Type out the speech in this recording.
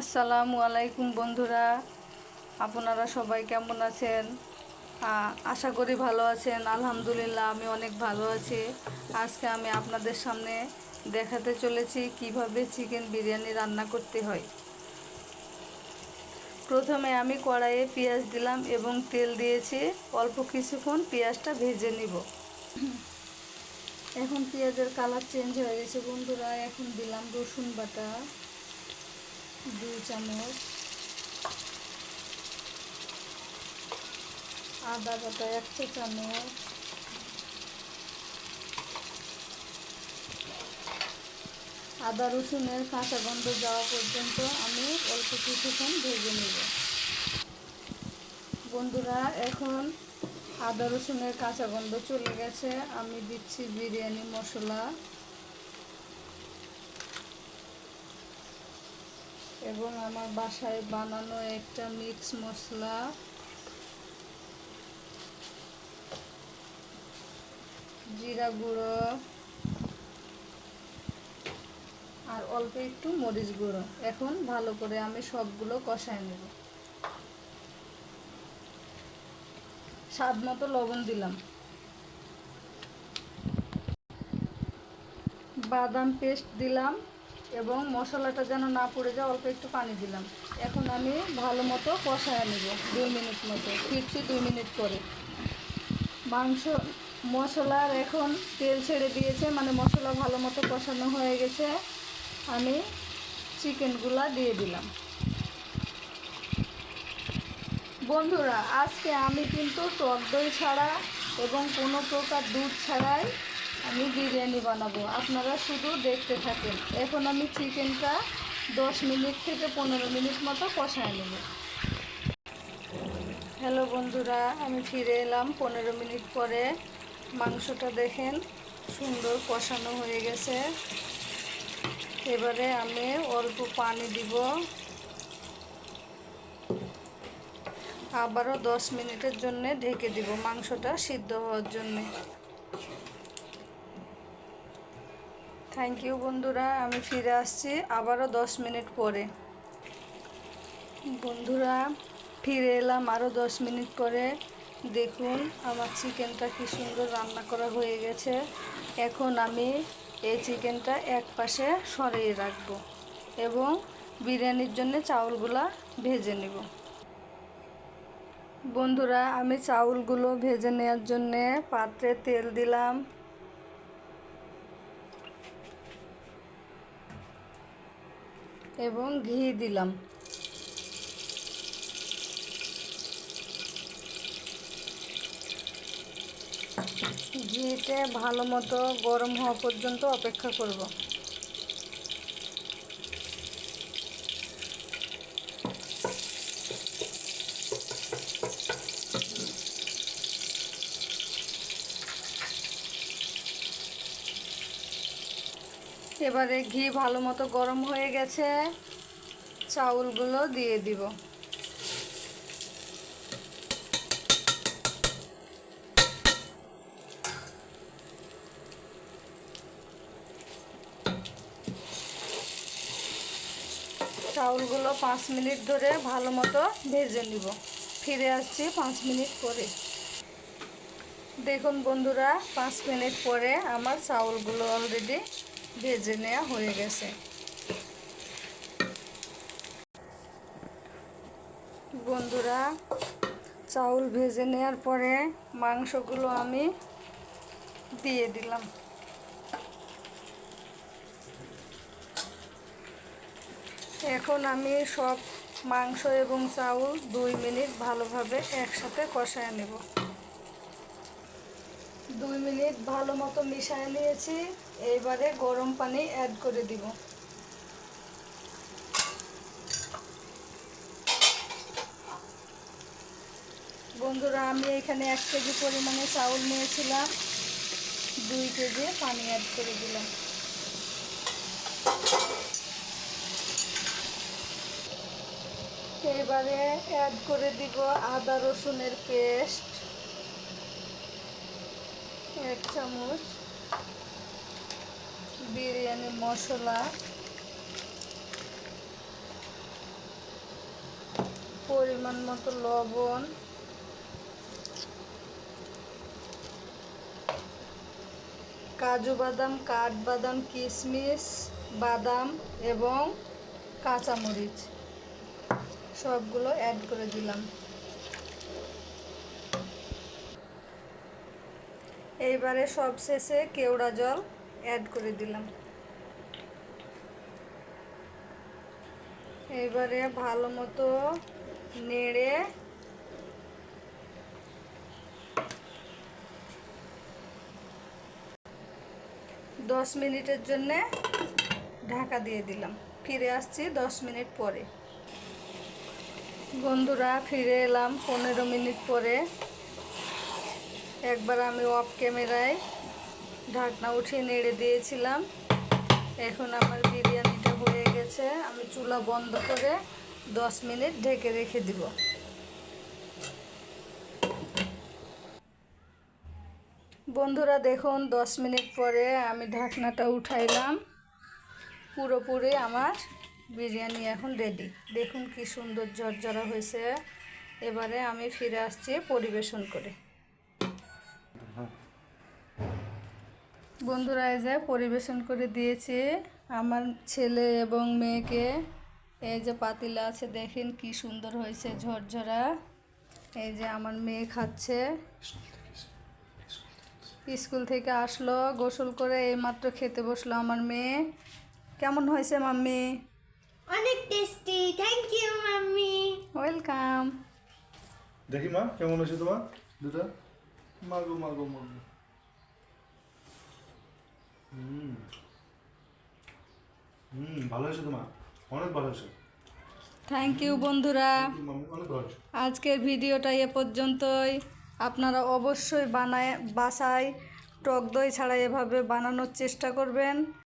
আসসালামু আলাইকুম বন্ধুরা। আপনারা সবাই কেমন আছেন? আশা করি ভালো আছেন। আলহামদুলিল্লাহ, আমি অনেক ভালো আছি। আজকে আমি আপনাদের সামনে দেখাতে চলেছি কীভাবে চিকেন বিরিয়ানি রান্না করতে হয়। প্রথমে আমি কড়াইয়ে পেঁয়াজ দিলাম এবং তেল দিয়েছি। অল্প কিছুক্ষণ পেঁয়াজটা ভেজে নিব। এখন পেঁয়াজের কালার চেঞ্জ হয়ে গেছে বন্ধুরা। এখন দিলাম রসুন বাটা। দুই চামচ আদা বাটা এক চা চামচ আদা রসুনের কাঁচা গন্ধ যাওয়া পর্যন্ত আমি অল্প কিছুক্ষণ ভেজে নেব। বন্ধুরা, এখন আদা রসুনের কাঁচা গন্ধ চলে গেছে। আমি দিচ্ছি বিরিয়ানি মশলা। এবং আমার বাসায় বানানো একটা মিক্স মশলা। জিরা গুঁড়ো। আর অল্প একটু মরিচ গুঁড়ো। এখন ভালো করে আমি সবগুলো কষায় নেব। স্বাদ মতো লবণ দিলাম। বাদাম পেস্ট দিলাম। এবং মশলাটা যেন না পড়ে যায়, অল্প একটু পানি দিলাম। এখন আমি ভালো মতো কষায় নেব, দুই মিনিট মতো। ফিরছি দুই মিনিট করে মাংস, মশলার এখন তেল ছেড়ে দিয়েছে মানে মশলা ভালো মতো কষানো হয়ে গেছে। আমি চিকেনগুলা দিয়ে দিলাম। বন্ধুরা, আজকে আমি কিন্তু টক দই ছাড়া এবং কোনো প্রকার দুধ ছাড়াই আমি বিরিয়ানি বানাবো। আপনারা শুধু দেখতে থাকেন। এখন আমি চিকেনটা দশ মিনিট থেকে পনেরো মিনিট মতো কষায় নেব। হ্যালো বন্ধুরা, আমি ফিরে এলাম। পনেরো মিনিট পরে মাংসটা দেখেন সুন্দর কষানো হয়ে গেছে। এবারে আমি অল্প পানি দিব। আবারও দশ মিনিটের জন্য ঢেকে দিব মাংসটা সিদ্ধ হওয়ার জন্যে। থ্যাংক ইউ বন্ধুরা। আমি ফিরে আসছি আবারও দশ মিনিট পরে। বন্ধুরা, ফিরে এলাম আরও দশ মিনিট পরে। দেখুন, আমার চিকেনটা কি সুন্দর রান্না করা হয়ে গেছে। এখন আমি এই চিকেনটা এক পাশে সরিয়ে রাখব এবং বিরিয়ানির জন্য চাউলগুলা ভেজে নেব। বন্ধুরা, আমি চাউলগুলো ভেজে নেওয়ার জন্যে পাত্রে তেল দিলাম। এবং ঘি দিলাম। ঘিতে ভালো মতো গরম হওয়া পর্যন্ত অপেক্ষা করব। এবারে ঘি ভালো মতো গরম হয়ে গেছে। চাউলগুলো দিয়ে দিব। চাউলগুলো পাঁচ মিনিট ধরে ভালো মতো ভেজে নিব। ফিরে আসছি পাঁচ মিনিট পরে। দেখুন বন্ধুরা, পাঁচ মিনিট পরে আমার চাউলগুলো অলরেডি ভেজে নেওয়া হয়ে গেছে। বন্ধুরা, চাউল ভেজে নেওয়ার পরে মাংসগুলো আমি দিয়ে দিলাম। এখন আমি সব মাংস এবং চাউল দুই মিনিট ভালোভাবে একসাথে কষায় নেব। দুই মিনিট ভালো মতো মিশিয়ে নিয়েছি। এইবারে গরম পানি অ্যাড করে দিব। বন্ধুরা, আমি এখানে এক কেজি পরিমাণে চাউল নিয়েছিলাম। দুই কেজি পানি অ্যাড করে দিলাম। এবারে অ্যাড করে দিব আদা রসুনের পেস্ট। এক চামচ বিরিয়ানি মশলা, পরিমাণ মতো লবণ, কাজু বাদাম কাঠবাদাম কিশমিশ বাদাম এবং কাঁচামরিচ। সবগুলো অ্যাড করে দিলাম। এইবারে সব শেষে কেওড়া জল অ্যাড করে দিলাম। এইবারে ভালো মতো নেড়ে দশ মিনিটের জন্যে ঢাকা দিয়ে দিলাম। ফিরে আসছি দশ মিনিট পরে। বন্ধুরা, ফিরে এলাম পনেরো মিনিট পরে। একবার আমি অফ ক্যামেরায় ঢাকনা উঠিয়ে নেড়ে দিয়েছিলাম। এখন আমার বিরিয়ানিটা হয়ে গেছে। আমি চুলা বন্ধ করে দশ মিনিট ঢেকে রেখে দিব। বন্ধুরা, দেখুন, দশ মিনিট পরে আমি ঢাকনাটা উঠাইলাম। পুরোপুরি আমার বিরিয়ানি এখন রেডি দেখুন কি সুন্দর ঝরঝরা হয়েছে। এবারে আমি ফিরে আসছি পরিবেশন করে। বন্ধুরা এই যে পরিবেশন করে দিয়েছি আমার ছেলে এবং মেয়েকে। এই যে পাতিলা আছে দেখেন কি সুন্দর হয়েছে ঝরঝরা। এই যে আমার মেয়ে খাচ্ছে। স্কুল থেকে আসলো গোসল করে এইমাত্র খেতে বসল আমার মেয়ে। কেমন হয়েছে মাম্মি? অনেক tasty thank you mummy. Welcome দেখি মা কেমন হয়েছে তোমার? দুটা? মাগো মাগো মাগো। হুম। হুম ভালো হয়েছে তোমার? অনেক ভালো হয়েছে। থ্যাংক ইউ বন্ধুরা। আজকের ভিডিওটা এ পর্যন্তই। আপনারা অবশ্যই বানায় বাসায় টক দই ছাড়া এভাবে বানানোর চেষ্টা করবেন।